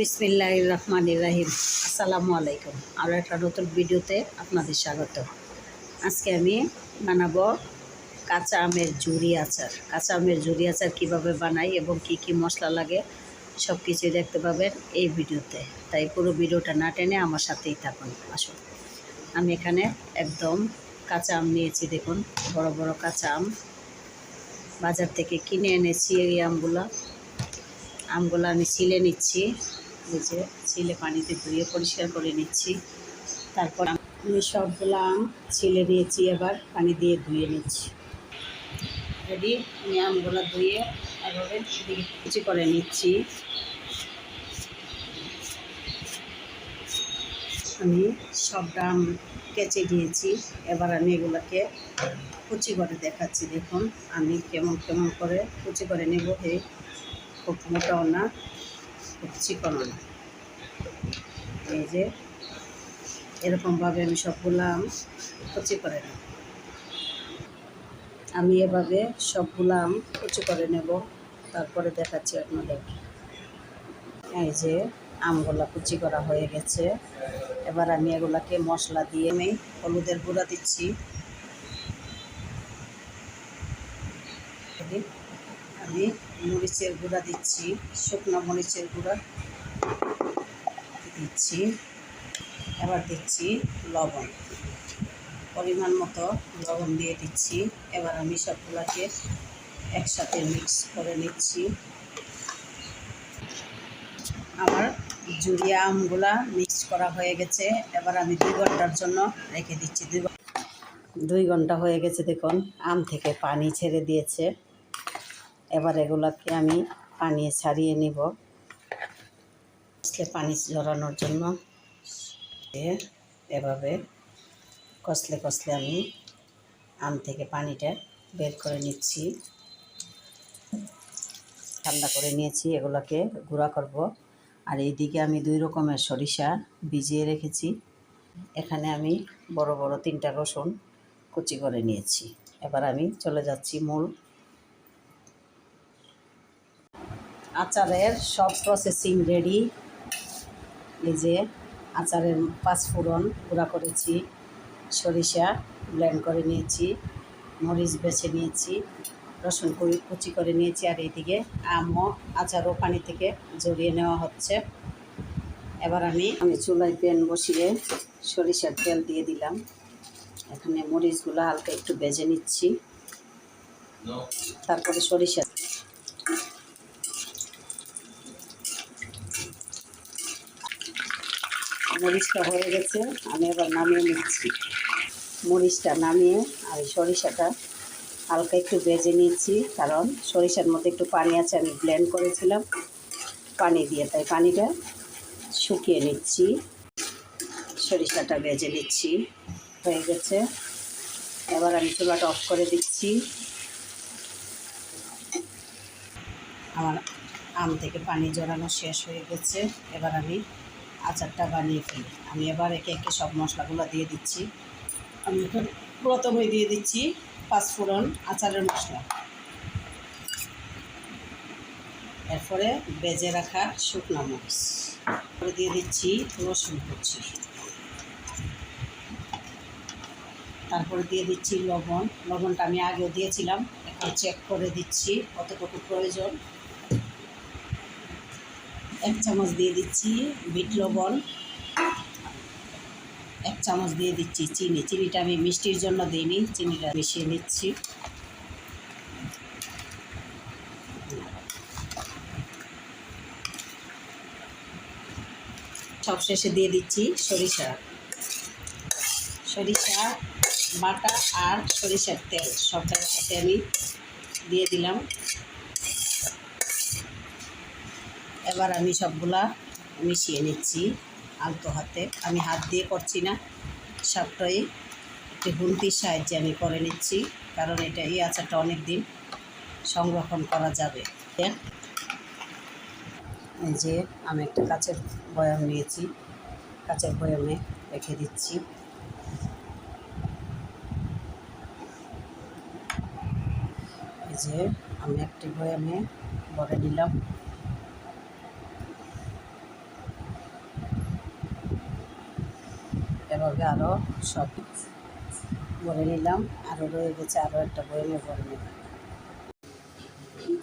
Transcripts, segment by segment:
বিসমিল্লাহ রহমান রাহিম আসসালামু আলাইকুম আরও একটা নতুন ভিডিওতে আপনাদের স্বাগত। আজকে আমি বানাবো কাঁচা আমের জুড়ি আচার। কাঁচা আমের জুড়ি আচার কীভাবে বানাই এবং কি কি মশলা লাগে সব কিছুই দেখতে পাবেন এই ভিডিওতে। তাই পুরো ভিডিওটা না টেনে আমার সাথেই থাকুন। আসুন। আমি এখানে একদম কাঁচা আম নিয়েছি, দেখুন। বড় বড় কাঁচা আম। বাজার থেকে কিনে এনেছি এই আমগুলো। আমগুলো আমি ছিলে নিচ্ছি। যে ছিলে পানিতে ধুয়ে পরিষ্কার করে নিচ্ছি। তারপর আমি সবগুলো আম ছিলে নিয়েছি, এবার পানি দিয়ে ধুয়ে নিচ্ছি। রেডি আমি আমগুলো ধুয়ে এভাবে কুচি করে নিচ্ছি। আমি সবটা আম কেচে দিয়েছি। এবার আমি এগুলোকে কুচি করে দেখাচ্ছি। দেখুন, আমি কেমন কেমন করে কুচি করে নেব, এই খুব মোটাও না। খুব চিকনও না। এই যে, এরকমভাবে আমি সবগুলো আম কুচি করে নেব। আমি এভাবে সবগুলো আম কুচি করে নেব, তারপরে দেখাচ্ছি আপনাদের এই যে, আমগুলা কুচি করা হয়ে গেছে। এবার আমি এগুলাকে মশলা দিয়ে আমি হলুদের গুঁড়া দিচ্ছি। আমি মরিচের গুঁড়া দিচ্ছি, শুকনো মরিচের গুঁড়া দিচ্ছি। এবার দিচ্ছি লবণ। পরিমাণ মতো লবণ দিয়ে দিচ্ছি। এবার আমি সবগুলোকে একসাথে মিক্স করে নিচ্ছি। আমার জুড়িয়া আমগুলা মিক্স করা হয়ে গেছে। এবার আমি দুই ঘণ্টার জন্য রেখে দিচ্ছি। দুই ঘণ্টা হয়ে গেছে দেখুন, আম থেকে পানি ছেড়ে দিয়েছে। এবার এগুলাকে আমি পানি ছাড়িয়ে নিব। কষলে পানি ঝরানোর জন্য এভাবে কষলে কষলে আমি আম থেকে পানিটা বের করে নিচ্ছি। ঠান্ডা করে নিয়েছি, এগুলোকে গুঁড়া করব। আর এইদিকে আমি দুই রকমের সরিষা ভিজিয়ে রেখেছি। এখানে আমি বড় বড় তিনটা রসুন কুচি করে নিয়েছি। এবার আমি চলে যাচ্ছি মূল আচারের সব প্রসেসিং রেডি এই যে আচারের পাঁচফোড়ন গুঁড়া করেছি, সরিষা ব্লেন্ড করে নিয়েছি, মরিচ বেছে নিয়েছি, রসুন কুচি করে নিয়েছি, আর এইদিকে আমও আচারও পানি থেকে জড়িয়ে নেওয়া হচ্ছে। এবার আমি আমি চুলায় প্যান বসিয়ে সরিষার তেল দিয়ে দিলাম। এখানে মরিচগুলো হালকা একটু বেজে নিচ্ছি। তারপরে সরিষা মরিচটা হয়ে গেছে, আমি এবার নামিয়ে নিচ্ছি। মরিচটা নামিয়ে আর সরিষাটা হালকা একটু ভেজে নিয়েছি কারণ সরিষার মধ্যে একটু পানি আছে, আমি ব্লেন্ড করেছিলাম পানি দিয়ে। তাই পানিটা শুকিয়ে নিচ্ছি। সরিষাটা ভেজে নিচ্ছি, হয়ে গেছে। এবার আমি চুলাটা অফ করে দিচ্ছি। আমার আম থেকে পানি জড়ানো শেষ হয়ে গেছে। এবার আমি আচারটা বানিয়ে ফেলি। আমি এবার একে একে সব মশলাগুলো দিয়ে দিচ্ছি। আমি এখন প্রথমে দিয়ে দিচ্ছি পাঁচফোড়ন আচারের মশলা। এরপরে বেজে রাখা শুকনো মরিচ। তারপরে দিয়ে দিচ্ছি রসুন কুচি। তারপরে দিয়ে দিচ্ছি লবণ। লবণটা আমি আগেও দিয়েছিলাম, এখন চেক করে দিচ্ছি কতটুকু প্রয়োজন। এক চামচ দিয়ে দিচ্ছি বিট লবণ, এক চামচ দিয়ে দিচ্ছি চিনি। চিনিটা আমি মিষ্টির জন্য দিইনি, চিনিটা মিশিয়ে নিচ্ছি। সব শেষে দিয়ে দিচ্ছি সরিষা। সরিষা, বাটা আর সরিষার তেল, সবটার সাথে আমি দিয়ে দিলাম। এবার আমি সবগুলা মিশিয়ে নিচ্ছি আলতো হাতে। আমি হাত দিয়ে করছি না, সবটাই একটি হুন্তির সাহায্যে আমি করে নিচ্ছি, কারণ এটা এই আচারটা অনেক দিন সংরক্ষণ করা যাবে। এই যে আমি একটা কাচের বয়াম নিয়েছি, কাচের বয়ামে রেখে দিচ্ছি। এই যে আমি একটি বয়ামে ভরে নিলাম। এভাবে আরও সব ভরে নিলাম। আরও রয়ে গেছে আরও একটা বয়মে ভরে নিলাম।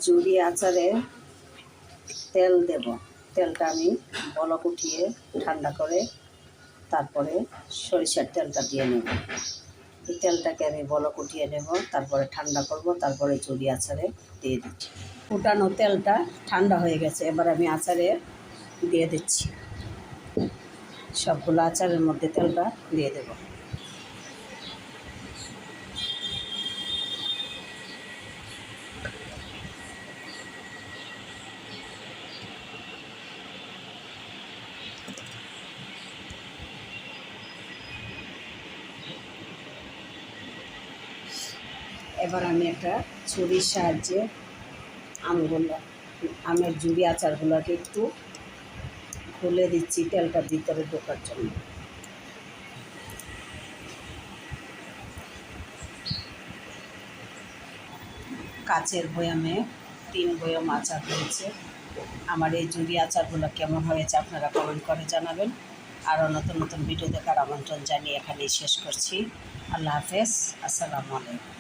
জুড়ি আচারে তেল দেব। তেলটা আমি বলক উঠিয়ে ঠান্ডা করে তারপরে সরিষার তেলটা দিয়ে নেব। এই তেলটাকে আমি বলক উঠিয়ে নেব, তারপরে ঠান্ডা করব, তারপরে চুরি আচারে দিয়ে দিচ্ছি। ফুটানো তেলটা ঠান্ডা হয়ে গেছে, এবার আমি আচারে দিয়ে দিচ্ছি। সবগুলো আচারের মধ্যে তেলটা দিয়ে দেব। এবার আমি একটা ছুরির সাহায্যে আমগুলো আমের জুড়ি আচারগুলোকে একটু খুলে দিচ্ছি, তেলটা ভিতরে ঢোকার জন্য। কাচের বয়ামে তিন বয়াম আচার হয়েছে আমার এই জুড়ি আচারগুলো কেমন হয়েছে আপনারা কমেন্ট করে জানাবেন। আরও নতুন নতুন ভিডিও দেখার আমন্ত্রণ জানিয়ে এখানেই শেষ করছি। আল্লাহ হাফেজ, আসসালামু আলাইকুম।